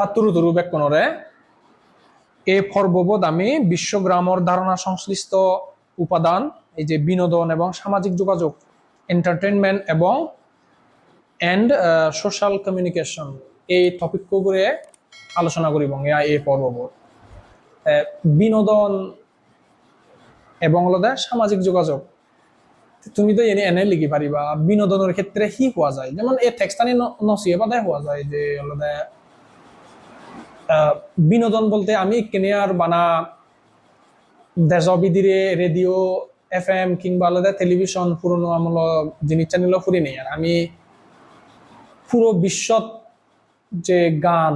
পাতুরু তুরু বেকনরে এ পর্ববোধ আমি বিশ্বগ্রামর ধারণা সংশ্লিষ্ট উপাদান এই যে বিনোদন এবং সামাজিক যোগাযোগ এন্টারটেনমেন্ট এবং এন্ড সোশ্যাল কমিউনিকেশন এই টপিকগুলো আলোচনা করিব ইয়া এই পর্ববোধ। বিনোদন এবং হলদে সামাজিক যোগাযোগ। তুমি তো এনে এনে লিখি পারিবা বিনোদনের ক্ষেত্রে কি হওয়া যায়? যেমন এই টেক্সটানি নচিয়ে বাদায় হওয়া যায় যে আহ, বিনোদন বলতে আমি কেনে আর বানা দেশবিদিরে রেডিও এফ এম কিংবা আলাদা টেলিভিশন পুরনো আমল জিনিস চ্যানেল ফুরি নেই আর আমি পুরো বিশ্বত যে গান,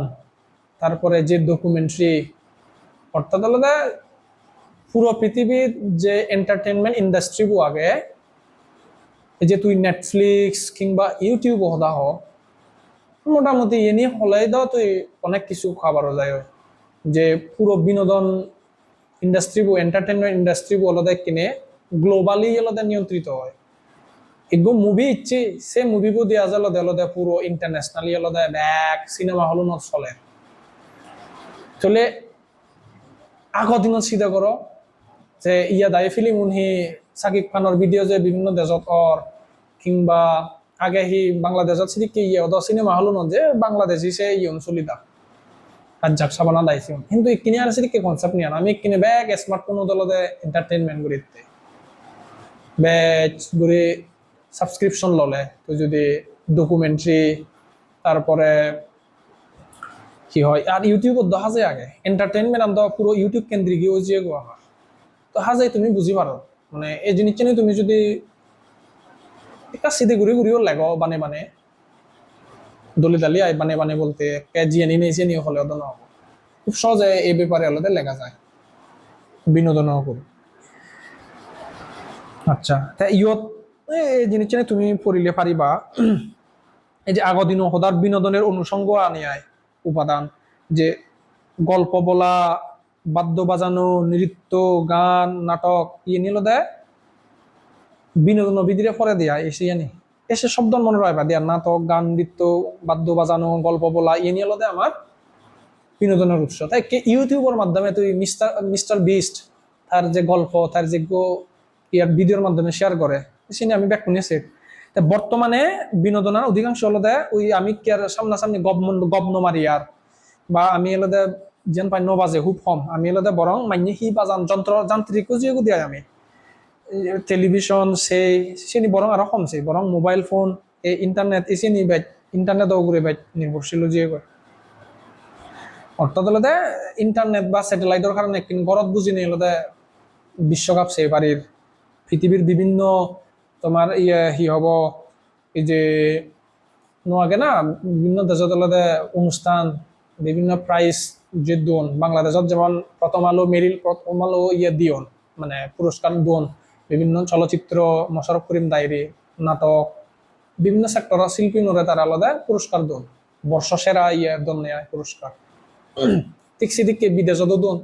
তারপরে যে ডকুমেন্টারি অর্থাৎ আলাদা পুরো পৃথিবীর যে এন্টারটেনমেন্ট ইন্ডাস্ট্রি আগে যে তুই নেটফ্লিক্স কিংবা ইউটিউব হদা হ মোটামুটি এনে হলে দাও তুই অনেক কিছু খাবারও যায়। যে পুরো বিনোদন ইন্ডাস্ট্রি বো এন্টারটেনমেন্ট ইন্ডাস্ট্রি বো আলাদা কিনে গ্লোবালি আলাদা নিয়ন্ত্রিত হয়। এগো মুভি ইচ্ছে, সে মুভিবো দেওয়া যায় আলাদা আলাদা, পুরো ইন্টারন্যাশনালি আলাদা, ব্যাক সিনেমা হল নত চলে। চলে, আগৰ দিনত চিন্তা কৰ যে ইয়াত আহি ফিল্ম উনহি সাকিব খানৰ ভিডিঅ' যে বিভিন্ন দেশত কিংবা আগে সি বাংলাদেশত চিৰিকি ইয়ে অদ চিনেমা হলো ন যে বাংলাদেশি সে ইয়ন চলিতা রাজ্জাক সাবানা দাইছিম কিন্তু ইকিনি আর সিরিকে কনসেপ্ট নিয়ে আমি ইকিনি ব্যাগ স্মার্টফোন দলতে এন্টারটেইনমেন্ট করিতে ব্যাচ করে সাবস্ক্রিপশন ললে। তো যদি ডকুমেন্টারি তারপরে কি হয়? আর ইউটিউবত দেখা যায় আগে। এন্টারটেইনমেন্ট আনন্দ পুরো ইউটিউব কেন্দ্রিক ইউ যে গোয়া হয় তো হাজাই তুমি বুঝি পারো। মানে এই জিনিসটা তুমি যদি একটা সিধে ঘুরে ঘুরিও লাগো, বানে বানে। দলি দালি আই বানে বানে বলতে জিয়ানি নেই জিয়ানি হলে নহব। খুব সহজে এই ব্যাপারে আলাদা লেখা যায়। বিনোদনও করি। আচ্ছা তা ইয়ত এই জিনিসটা তুমি পড়িলে পারিবা। এই যে আগৰ দিন সদার বিনোদনের অনুষঙ্গ আয় উপাদান, যে গল্প বলা, বাদ্য বাজানো, নৃত্য, গান, নাটক ইয়ে নিল দেয় বিনোদন বিধিরে পরে দিয়া, এসে জানি এসে শব্দ মনে রাখবা দিয়া, নাটক, গান, নৃত্য, বাদ্য বাজানো, গল্প বলা ইয়ে নিয়ে দেয় আমার বিনোদনের উৎস। তাই ইউটিউবের মাধ্যমে তুই মিস্টার মিস্টার বিস্ট, তার যে গল্প, তার যে গো- ইয়ার ভিডিওর মাধ্যমে শেয়ার করে সেটা আমি ব্যাক শুনেছি তা বর্তমানে বিনোদনের অধিকাংশ হলো দেয় ওই আমি কি আর সামনাসামনি গবন গবন মারি আর, বা আমি এলো দে যেন পাই নবাজে খুব কম। আমি এলো দে বরং মান্য সি বাজান যন্ত্র, যান্ত্রিক দিয়ে আমি। টেলিভিশন সেই চিনি বরং আরও কমছে বরং মোবাইল ফোন এই ইন্টারনেট এই চিনি বাইট ইন্টারনেট ঘুরে বাইট নির্ভরশীল কয় অর্থাৎ হলো ইন্টারনেট বা স্যাটেলাইটের কারণে কিন্তু ঘরত বুঝি নেই হলো বিশ্বকাপ সেই পারির পৃথিবীর বিভিন্ন তোমার ইয়ে হি হব, এই যে নোয়াগে না, বিভিন্ন দেশত আলাদা অনুষ্ঠান, বিভিন্ন প্রাইজ যে দোন, বাংলাদেশত যেমন প্রথম আলো মেরিল প্রথম আলো ইয়ে দিয়ন মানে পুরস্কার দোন বিভিন্ন চলচ্চিত্র, মশারফ করিম ডায়েরি, নাটক, বিভিন্ন সেক্টরের শিল্পী নরে তার আলাদা পুরস্কার দোন বর্ষসেরা ইয়ে দন নেয় পুরস্কার ঠিক সেদিকে বিদেশতো দোন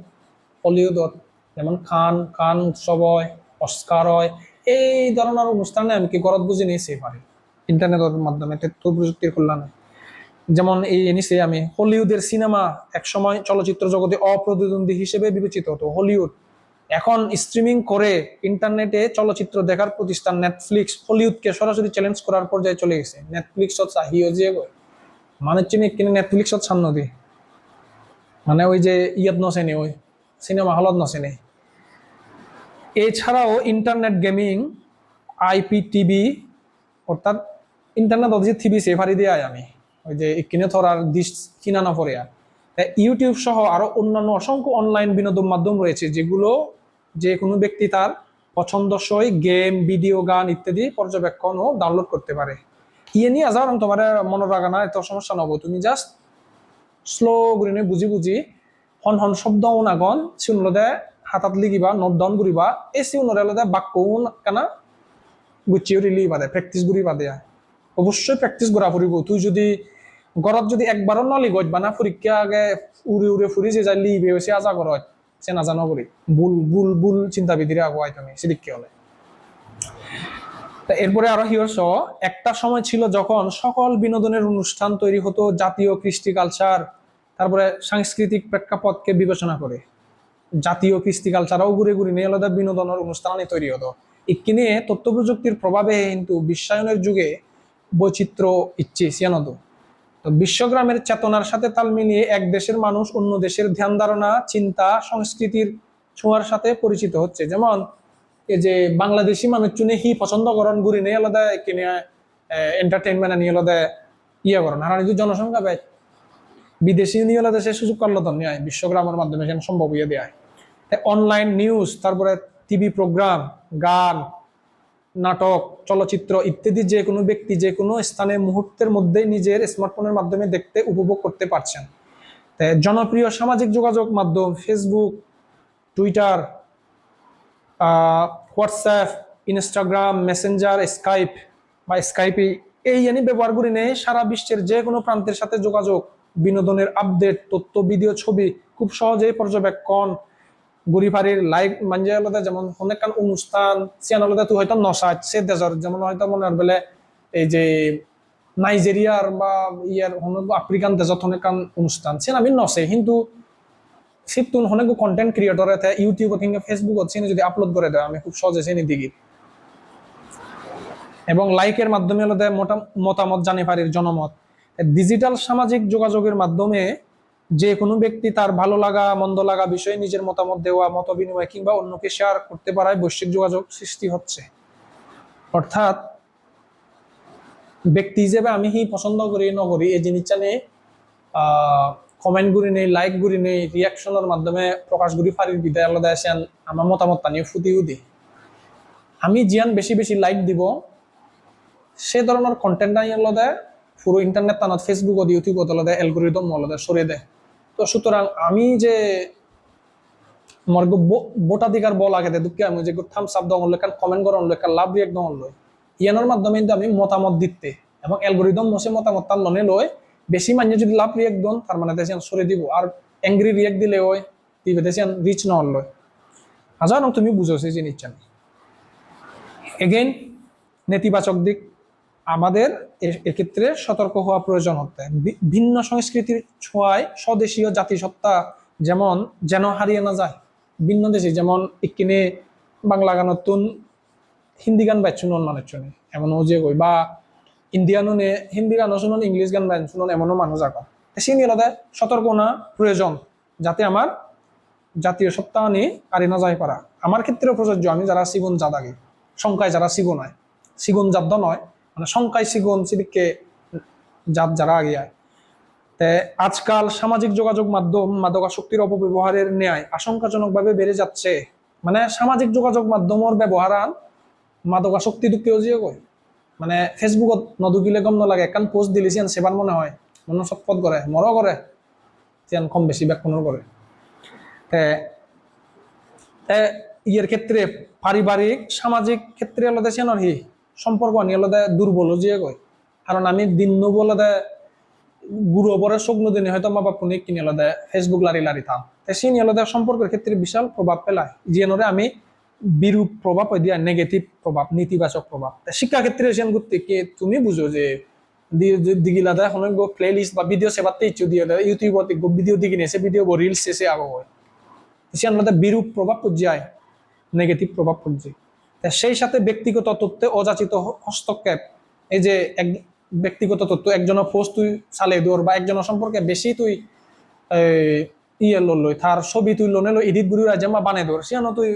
হলিউডত, যেমন খান খান উৎসৱ হয় অস্কার হয় এই ধরনের অনুষ্ঠানে আমি কি গরত বুঝি নিয়েছি পারি ইন্টারনেটের মাধ্যমে তথ্য প্রযুক্তির কল্যাণে। যেমন এই এনেছি আমি হলিউডের সিনেমা একসময় চলচ্চিত্র জগতে অপ্রতিদ্বন্দ্বী হিসেবে বিবেচিত হতো হলিউড। এখন স্ট্রিমিং করে ইন্টারনেটে চলচ্চিত্র দেখার প্রতিষ্ঠান নেটফ্লিক্স হলিউডকে সরাসরি চ্যালেঞ্জ করার পর্যায়ে চলে গেছে। নেটফ্লিক্সত চাহিও যে মানে চিনি কিনে নেটফ্লিক্সত সান্ন দি মানে ওই যে ইয়াত নচেনে ওই সিনেমা হলত নচেনে এছাড়াও ইন্টারনেট গেমিং আইপি টিভি অর্থাৎ ইন্টারনেট যে টিভি সেভারি দিয়ে আমি। ওই যে কিনে ধরার দিশ কিনা না পড়ে আর। ইউটিউব সহ আরও অন্যান্য অসংখ্য অনলাইন বিনোদন মাধ্যম রয়েছে যেগুলো যে কোনো ব্যক্তি তার পছন্দসই গেম, ভিডিও, গান ইত্যাদি পর্যবেক্ষণ ও ডাউনলোড করতে পারে। ইয়ে নিয়ে যাও তোমার মনে রাখা না, এত সমস্যা নব। তুমি জাস্ট স্লো করে বুঝি বুঝি হন হন শব্দ নাগন শুনলদে হাতাত লিখিবা নোট ডাউন করিবা এই চিউনরে লদে বাক্য কানা? গুচিও রিলি বাদে প্র্যাকটিস করি বাদে অবশ্যই প্র্যাকটিস করা ফুরিব তুই যদি ঘৰত যদি একবারও নলি গজ বানা পরীক্ষা আগে উড়ে উড়ে ফুরি যে যাই লিবে সে আজা ঘৰত সে নাজানো করি বুল বুল বুল চিন্তা বিধিরে আগুয়াই তুমি সেদিকে হলে এরপরে আরও হিয়র্স একটা সময় ছিল যখন সকল বিনোদনের অনুষ্ঠান তৈরি হতো জাতীয় কৃষ্টি কালচার তারপরে সাংস্কৃতিক প্রেক্ষাপটকে বিবেচনা করে। জাতীয় কৃষ্টি কালচারও ঘুরে ঘুরে নিয়ে আলাদা বিনোদনের অনুষ্ঠান তৈরি হতো। ইকিনে তথ্য প্রযুক্তির প্রভাবে কিন্তু বিশ্বায়নের যুগে বৈচিত্র্য ইচ্ছে সিয়ানত তো বিশ্বগ্রামের চেতনার সাথে তাল মিলিয়ে এক দেশের মানুষ অন্য দেশের ধ্যান ধারণা, চিন্তা, সংস্কৃতির ছোঁয়ার সাথে পরিচিত হচ্ছে। যেমন এই যে বাংলাদেশি মানুষ চুনে হি পছন্দ করেন? ঘুরি নিয়ে আলাদা কিনে এন্টারটেনমেন্ট নিয়ে আলাদা ইয়ে করেন। আর যদি জনসংখ্যা ব্যয়। বিদেশি নিয়ে আলাদা সে সুযোগ করল তো নিয়ে বিশ্বগ্রামের মাধ্যমে সেখানে সম্ভব হয়ে দেয়। অনলাইন নিউজ তারপরে টিভি প্রোগ্রাম গান নাটক, চলচ্চিত্র ইত্যাদি যে কোনো ব্যক্তি যে কোনো স্থানে মুহূর্তের মধ্যেই নিজের স্মার্টফোনের মাধ্যমে দেখতে, উপভোগ করতে পারছেন। তাই জনপ্রিয় সামাজিক যোগাযোগ মাধ্যম Facebook Twitter WhatsApp Instagram Messenger Skype বা স্কাইপি এই জানি ব্যবহার করি নেই সারা বিশ্বের যে কোনো প্রান্তের সাথে যোগাযোগ, বিনোদনের আপডেট তথ্য ভিডিও ছবি খুব সহজেই পর্যবেক্ষণ গরিফারির লাইভ মানে আলাদা যেমন অনেক অনুষ্ঠান সিয়ান আলাদা তুই হয়তো নসাজ সে দেশর যেমন হয়তো মনে বলে এই যে নাইজেরিয়ার বা ইয়ার অনেক আফ্রিকান দেশত অনেক অনুষ্ঠান সেন আমি নসে, কিন্তু সিতুন অনেক কন্টেন্ট ক্রিয়েটর ইউটিউব কিংবা ফেসবুকত সেনে যদি আপলোড করে দেয়, আমি খুব সহজে সেনে দিগি এবং লাইকের মাধ্যমে আলাদা মতামত জানি পারির জনমত। ডিজিটাল সামাজিক যোগাযোগের মাধ্যমে যে কোনো ব্যক্তি তার ভালো লাগা, মন্দ লাগা বিষয়ে নিজের মতামত দেওয়া, মত বিনিময় কিংবা অন্যকে শেয়ার করতে পারায় বৈশ্বিক যোগাযোগ সৃষ্টি হচ্ছে। অর্থাৎ ব্যক্তি হিসেবে আমি পছন্দ করি নকরি এই জিনিসটা নিয়ে কমেন্ট গুলি নেই লাইক গুলি নেই রিয়াকশনের মাধ্যমে প্রকাশ গুলি ফারির বিদায়, আলাদা আসেন, আমার মতামত নিয়ে ফুটিও দি আমি জিয়ান বেশি বেশি লাইক দিব, সে ধরনের কন্টেন্ট আলাদা, পুরো ইন্টারনেট টানাত ফেসবুকত ইউটিউবত আলাদা অ্যালগোরিদম আলাদা, সরিয়ে দেয়। তো সুতরাং আমি যে আমার ভোটাধিকার বল আগে দুঃখে আমি যে আপ দেওয়া কারণ কমেন্ট করার হলো লাভ রিয়েক্ট হলো ইয়ানোর মাধ্যমে কিন্তু আমি মতামত দিতে এবং অ্যালগোরিদম বসে মতামত তার লনে লয়। বেশি মান্য যদি লাভ রিয়েক্ট দন, তার মানে দেশে সরে দিব। আর অ্যাংরি রিয়েক্ট দিলে ওই দিবে দেশে রিচ নহল লয় হাজার তুমি বুঝো সেই জিনিস এগেইন নেতিবাচক দিক। আমাদের এক্ষেত্রে সতর্ক হওয়া প্রয়োজন হতে। ভিন্ন সংস্কৃতির ছোঁয়ায় স্বদেশীয় জাতিসত্তা যেমন যেন হারিয়ে না যায়, ভিন্ন দেশে যেমন ইকিনে বাংলা গান নতুন, হিন্দি গান বাইর শুনুন মানুষ শুনে এমনও যে কই, বা ইন্ডিয়ানো নে, হিন্দি গানও শুনুন, ইংলিশ গান বাইর শুনুন, এমনও মানুষ আঁকা। সিনি আলাদা সতর্ক না, প্রয়োজন, যাতে আমার জাতীয় সত্তা নিয়ে আরে না যায় পারা। আমার ক্ষেত্রেও প্রযোজ্য, আমি যারা সিগুন আগে, সংখ্যায় যারা সিগুন হয়, সিগুন জাত নয় সংখ্যায় সিগুন সিদিককে জাত যারা আগে আয়। আজকাল সামাজিক যোগাযোগ মাধ্যম মাদকাসক্তির অপব্যবহারের ন্যায় আশঙ্কাজনকভাবে বেড়ে যাচ্ছে। মানে সামাজিক যোগাযোগ মাধ্যমের ব্যবহার আন মাদকাসক্তি দুঃখেও যে কয়? মানে ফেসবুকত নদুকিলে গম নালাগে একান পোস্ট দিলি সিয়ান সেবার মনে হয়, মনে চটপট করে মরও করে সিয়ান কম করে তে তে ইয়ের ক্ষেত্রে পারিবারিক সামাজিক ক্ষেত্রে আলাদা সিয়ানোর হি সম্পর্ক নিয়ে আলাদা দুর্বল যে কয়। কারণ আমি দিন নবু আলাদা গুরু পরে শুকনো দিনে হয়তো মা বাপু নিয়ে কিনে আলাদা ফেসবুক লারি লারি থাম। তাই সেই আলাদা সম্পর্কের ক্ষেত্রে বিশাল প্রভাব পেলায় জিয়ানোরে আমি বিরূপ প্রভাব দিয়া নেগেটিভ প্রভাব, নেতিবাচক প্রভাব। তা শিক্ষা ক্ষেত্রে সেন করতে কি তুমি বুঝো যে দিগিলাদা এখন প্লে লিস্ট বা ভিডিও সেবাতে ইচ্ছু দিয়ে দেয় ইউটিউবত ভিডিও দিকে নিয়েছে ভিডিও রিলস আগো হয়। সেন আলাদা বিরূপ প্রভাব পর্যায় নেগেটিভ প্রভাব পর্যায়। সেই সাথে ব্যক্তিগত তথ্যে অযাচিত হস্তক্ষেপ, এই যে এক ব্যক্তিগত তথ্য একজনের পোস্ট তুই চালে দৌর বা একজনের সম্পর্কে বেশি তুই ইয়ে লই তার ছবি তুই লোনে লো, এডিট গুড়ি রাজ্যে মা বানে দৌড় সে তুই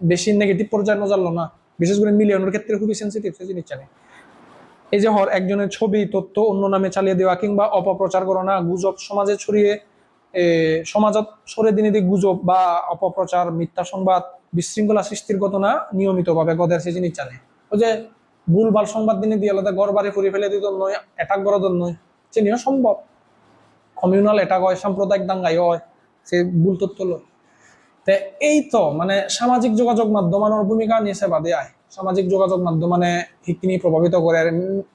বেশি নেগেটিভ পর্যায়ে নজারলো না, বিশেষ করে মিলিয়নের ক্ষেত্রে খুবই সেন্সিটিভ সে জিনিসটা নেই। এই যে হর, একজনের ছবি তথ্য অন্য নামে চালিয়ে দেওয়া কিংবা অপপ্রচার করো না, গুজব সমাজে ছড়িয়ে সমাজত সরে দিনে গুজব বা অপপ্রচার, মিথ্যা সংবাদ বিশৃঙ্খলা সৃষ্টির ঘটনা নিয়মিতভাবে গদের সে জিনিস জানে ওই যে ভুলভাল সংবাদ দিনে দিয়ে আলাদা ঘর বাড়ি ফুরিয়ে ফেলে দিত নয় অ্যাটাক করা দর নয় চিনিও সম্ভব। কমিউনাল অ্যাটাক হয়, সাম্প্রদায়িক দাঙ্গাই হয়, সে ভুল তথ্য লয়। তে এই তো মানে সামাজিক যোগাযোগ মাধ্যমানোর ভূমিকা নিয়েছে বাদে আয়। সামাজিক যোগাযোগ মাধ্যম মানে প্রভাবিত করে, আর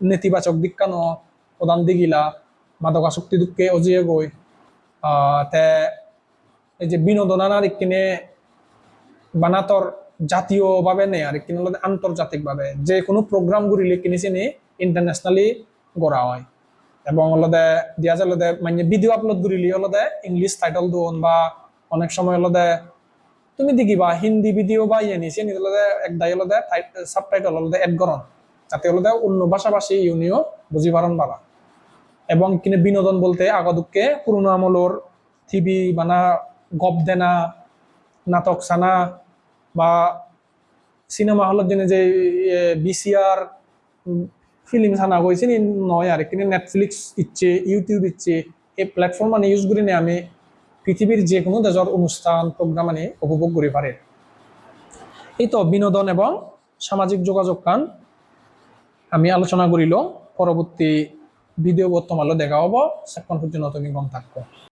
নেতিবাচক দিকানো প্রধান দিগিলা মাদকাসক্তি দুঃখে অজিয়ে গৈ। তে এই যে বিনোদনার কিনে বানাতর জাতীয়ভাবে নেই আর কিনে হলো আন্তর্জাতিক ভাবে যে কোনো প্রোগ্রাম গুলিলে কিনেছে নিয়ে ইন্টারন্যাশনালি গড়া হয়। এবং হলদে দিয়া যায় হলদে মানে ভিডিও আপলোড করিলি হলদে ইংলিশ টাইটল দোন, বা অনেক সময় হলদে তুমি দেখিবা, হিন্দি ভিডিও বা ইয়ে নিছে নি হলদে এক দাই হলদে সাব টাইটল হলদে এড করন। যাতে হলদে অন্য ভাষাভাষী ইউনিও বুঝি পারন বালা এবং কিনে বিনোদন বলতে আগাদুককে পুরোনো আমলর টিভি বানা, গপ দেনা নাটক সানা বা সিনেমা হলত দিনে যে বিসিআর ফিল্ম সানা হয়েছে নি নয় আর কিন্তু নেটফ্লিক্স ইচ্ছে ইউটিউব ইচ্ছে এই প্ল্যাটফর্ম মানে ইউজ করি আমি পৃথিবীর যে কোনো দেশের অনুষ্ঠান প্রোগ্রাম মানে উপভোগ করে পারে এই তো বিনোদন এবং সামাজিক যোগাযোগ কান আমি আলোচনা করিল পরবর্তী ভিডিও বর্তমানে দেখা হব। সেখন পর্যন্ত তুমি গম থাকব